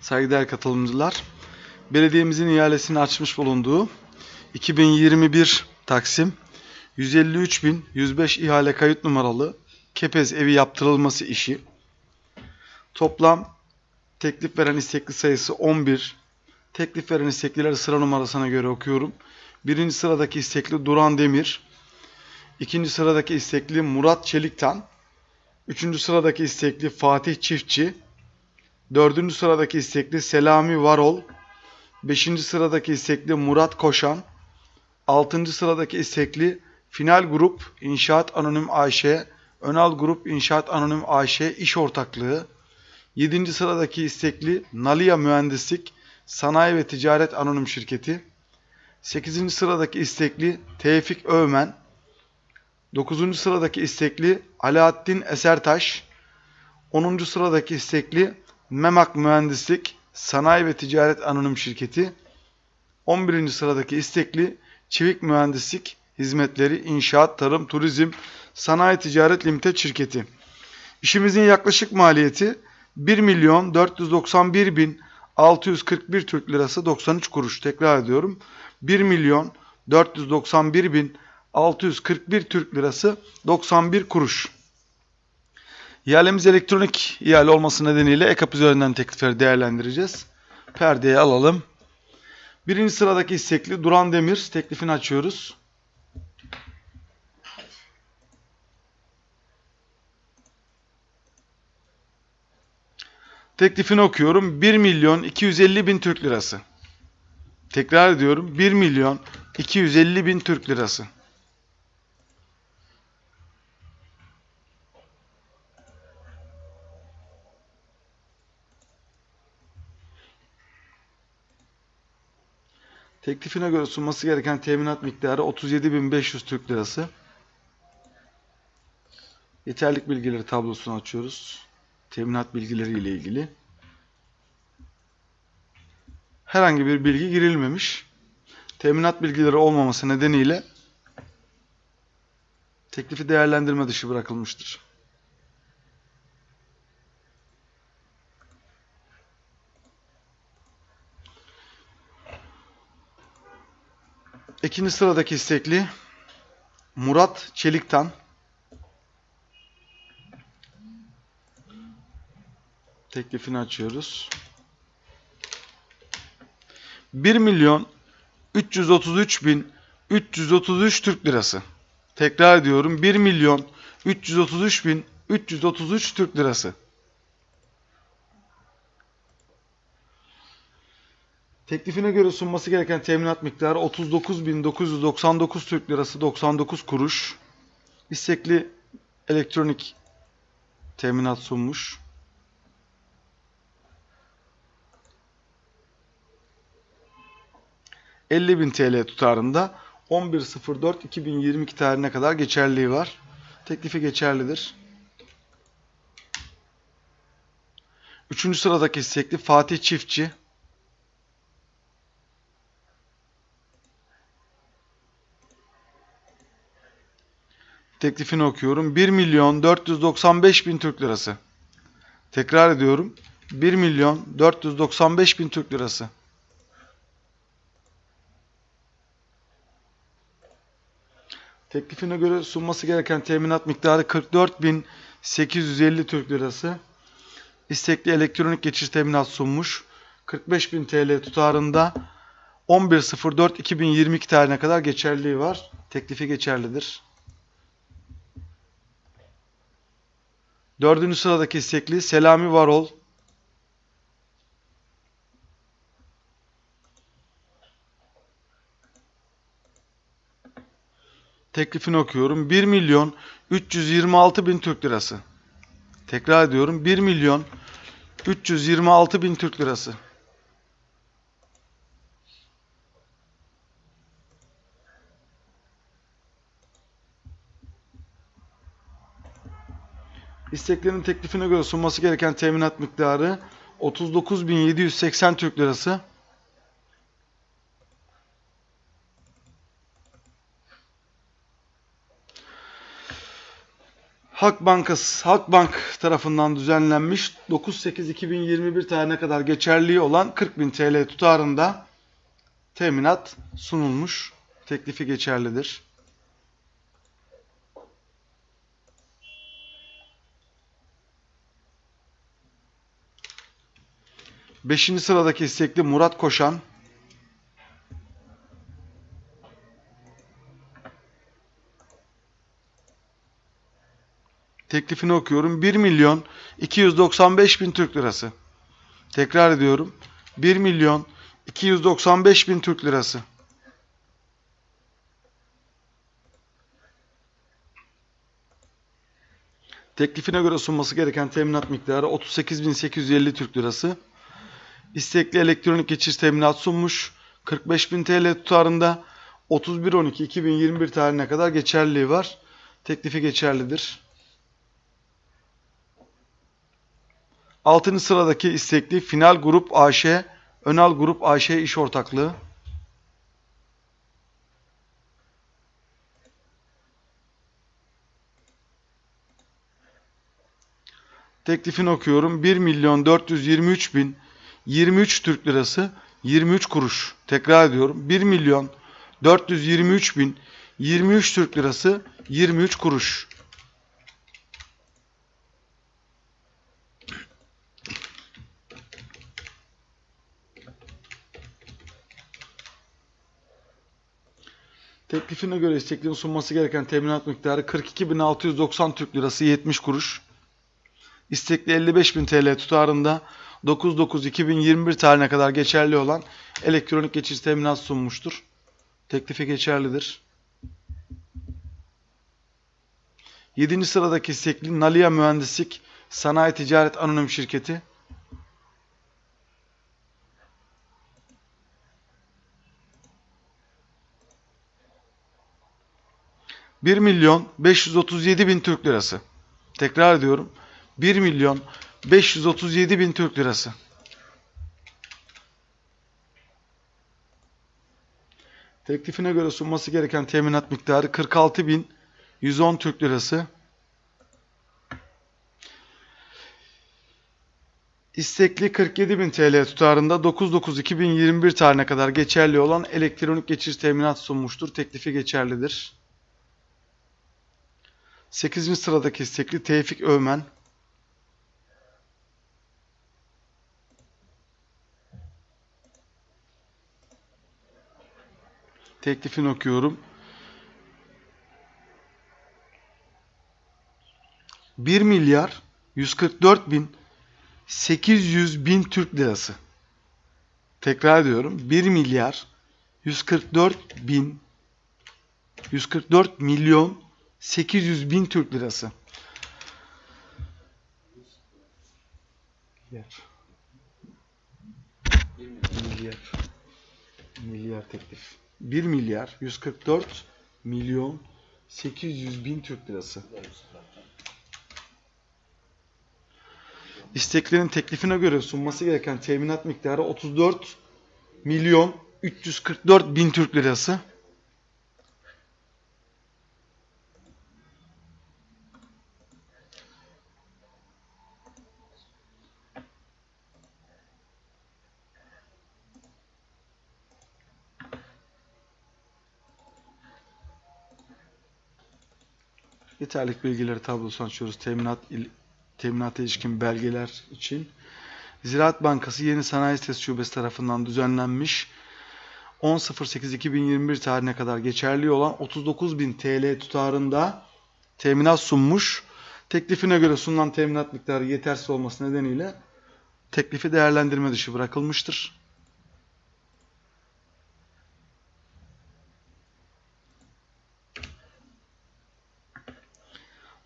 Saygıdeğer katılımcılar, belediyemizin ihalesini açmış bulunduğu 2021 Taksim 153.105 ihale kayıt numaralı Kepez evi yaptırılması işi. Toplam teklif veren istekli sayısı 11. Teklif veren isteklileri sıra numarasına göre okuyorum. Birinci sıradaki istekli Duran Demir. İkinci sıradaki istekli Murat Çeliktan. Üçüncü sıradaki istekli Fatih Çiftçi. Dördüncü sıradaki istekli Selami Varol. Beşinci sıradaki istekli Murat Koşan. Altıncı sıradaki istekli Final Grup İnşaat Anonim AŞ, Önal Grup İnşaat Anonim AŞ İş Ortaklığı. Yedinci sıradaki istekli Nalia Mühendislik Sanayi ve Ticaret Anonim Şirketi. Sekizinci sıradaki istekli Tevfik Övmen. Dokuzuncu sıradaki istekli Alaaddin Esertaş. Onuncu sıradaki istekli Memak Mühendislik Sanayi ve Ticaret Anonim Şirketi. 11. sıradaki istekli Çivik Mühendislik Hizmetleri İnşaat, Tarım, Turizm, Sanayi Ticaret Limited Şirketi. İşimizin yaklaşık maliyeti 1 milyon 491 bin 641 Türk Lirası 93 kuruş. Tekrar ediyorum. 1 milyon 491 bin 641 Türk Lirası 91 kuruş. İhalemiz elektronik ihale olması nedeniyle EKAP üzerinden teklifleri değerlendireceğiz. Perdeyi alalım. Birinci sıradaki istekli Duran Demir teklifini açıyoruz. Teklifini okuyorum. 1 milyon 250 bin Türk lirası. Tekrar ediyorum. 1 milyon 250 bin Türk lirası. Teklifine göre sunması gereken teminat miktarı 37.500 Türk Lirası. Yeterlik bilgileri tablosunu açıyoruz. Teminat bilgileri ile ilgili. Herhangi bir bilgi girilmemiş. Teminat bilgileri olmaması nedeniyle teklifi değerlendirme dışı bırakılmıştır. İkinci sıradaki istekli Murat Çeliktan. Teklifini açıyoruz. 1 milyon 333 bin 333 Türk lirası. Tekrar ediyorum 1 milyon 333 bin 333 Türk lirası. Teklifine göre sunması gereken teminat miktarı 39.999 Türk Lirası 99 kuruş. İstekli elektronik teminat sunmuş. bin TL tutarında 11.04.2022 tarihine kadar geçerliliği var. Teklifi geçerlidir. Üçüncü sıradaki istekli Fatih Çiftçi. Teklifini okuyorum. 1 milyon 495 bin Türk lirası. Tekrar ediyorum. 1 milyon 495 bin Türk lirası. Teklifine göre sunması gereken teminat miktarı 44.850 Türk lirası. İstekli elektronik geçiş teminat sunmuş. 45.000 TL tutarında 11.04.2022 tarihine kadar geçerliliği var. Teklifi geçerlidir. Dördüncü sıradaki istekli Selami Varol. Teklifini okuyorum. 1 milyon 326 bin Türk lirası. Tekrar ediyorum. 1 milyon 326 bin Türk lirası. İsteklerin teklifine göre sunması gereken teminat miktarı 39.780 Türk Lirası. Halk Bankası, Halkbank tarafından düzenlenmiş 9-8-2021 tarihine kadar geçerliği olan 40.000 TL tutarında teminat sunulmuş. Teklifi geçerlidir. Beşinci sıradaki istekli Murat Koşan. Teklifini okuyorum. 1 milyon 295 bin Türk lirası. Tekrar ediyorum. 1 milyon 295 bin Türk lirası. Teklifine göre sunması gereken teminat miktarı 38.850 Türk lirası. İstekli elektronik geçiş teminat sunmuş. 45.000 TL tutarında 31.12.2021 tarihine kadar geçerliliği var. Teklifi geçerlidir. 6. sıradaki istekli Final Grup AŞ, Önal Grup AŞ iş ortaklığı. Teklifini okuyorum. 1 milyon 423 bin 23 Türk lirası 23 kuruş. Tekrar ediyorum. 1 milyon 423 bin 23 Türk lirası 23 kuruş. Teklifine göre isteklerin sunması gereken teminat miktarı 42.690 Türk lirası 70 kuruş. İstekli 55.000 TL tutarında 9.9.2021 tarihine kadar geçerli olan elektronik geçiş teminat sunmuştur. Teklifi geçerlidir. 7. sıradaki istekli Nalia Mühendislik Sanayi Ticaret Anonim Şirketi. Bir milyon 537 bin Türk lirası. Tekrar ediyorum. 1 milyon 537 bin Türk lirası. Teklifine göre sunması gereken teminat miktarı 46 bin 110 Türk lirası. İstekli 47 bin TL tutarında 9.9.2021 tarihine kadar geçerli olan elektronik geçiş teminat sunmuştur. Teklifi geçerlidir. 8. sıradaki istekli Tevfik Övmen. Teklifini okuyorum. 1 milyar 144 bin 800 bin Türk lirası. Tekrar ediyorum. 1 milyar 144 bin 144 milyon 800 bin Türk lirası. Milyar. Milyar. Milyar teklif. 1 milyar 144 milyon 800 bin Türk lirası. İsteklerin teklifine göre sunması gereken teminat miktarı 34 milyon 344 bin Türk lirası. Yeterlik bilgileri tablosunu açıyoruz. Teminat il, teminata ilişkin belgeler için. Ziraat Bankası Yeni Sanayi Sitesi Şubesi tarafından düzenlenmiş 10.08.2021 tarihine kadar geçerli olan 39.000 TL tutarında teminat sunmuş. Teklifine göre sunulan teminat miktarı yetersiz olması nedeniyle teklifi değerlendirme dışı bırakılmıştır.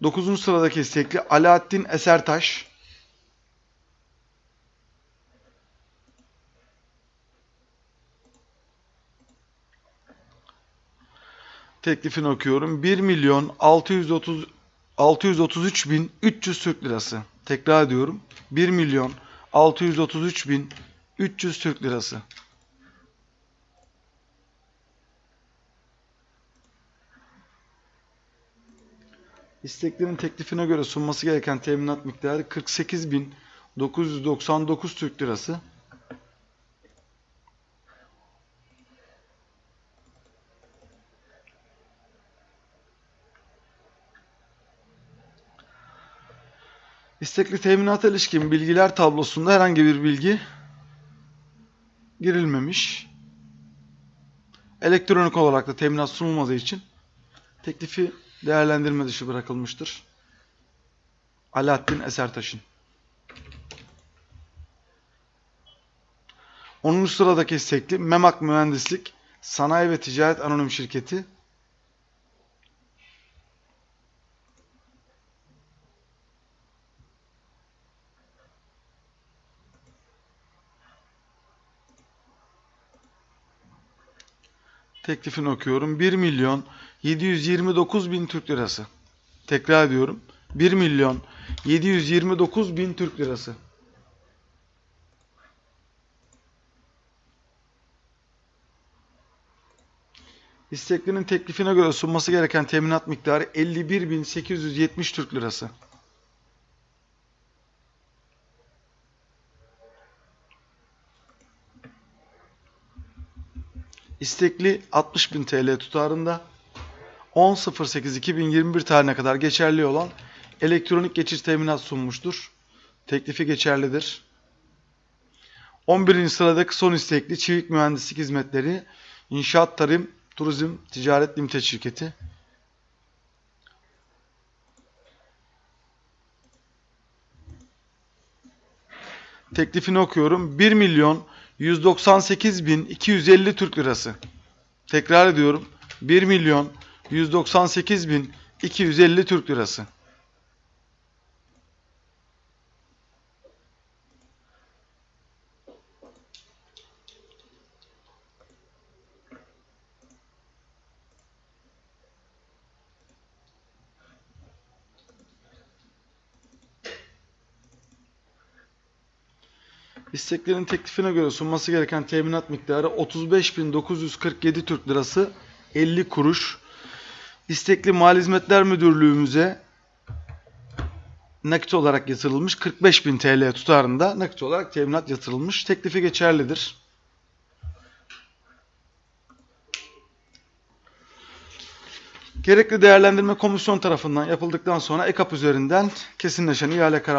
9. sıradaki istekli Alaaddin Esertaş. Teklifini okuyorum. 1 milyon 630 633 bin 300 Türk lirası. Tekrar ediyorum. 1 milyon 633 bin 300 Türk lirası. İsteklerin teklifine göre sunması gereken teminat miktarı 48.999 Türk Lirası. İstekli teminata ilişkin bilgiler tablosunda herhangi bir bilgi girilmemiş. Elektronik olarak da teminat sunulmadığı için teklifi değerlendirme dışı bırakılmıştır. Alaaddin Esertaş'ın. 10. sıradaki istekli Memak Mühendislik Sanayi ve Ticaret Anonim Şirketi Teklifini okuyorum. 1 milyon 729 bin Türk lirası. Tekrar ediyorum. 1 milyon 729 bin Türk lirası. İsteklinin teklifine göre sunması gereken teminat miktarı 51.870 Türk lirası. İstekli 60.000 TL tutarında 10.08.2021 tarihine kadar geçerli olan elektronik geçiş teminat sunmuştur. Teklifi geçerlidir. 11. sıradaki son istekli Çivik Mühendislik Hizmetleri İnşaat Tarım Turizm Ticaret Limited Şirketi. Teklifini okuyorum. 1 milyon 198 bin 250 Türk lirası. Tekrar ediyorum. 1 milyon 198 bin 250 Türk lirası. İsteklerin teklifine göre sunması gereken teminat miktarı 35.947 Türk Lirası 50 kuruş. İstekli Mali Hizmetler Müdürlüğümüze nakit olarak yatırılmış 45.000 TL tutarında nakit olarak teminat yatırılmış. Teklifi geçerlidir. Gerekli değerlendirme komisyon tarafından yapıldıktan sonra EKAP üzerinden kesinleşen ihale kararı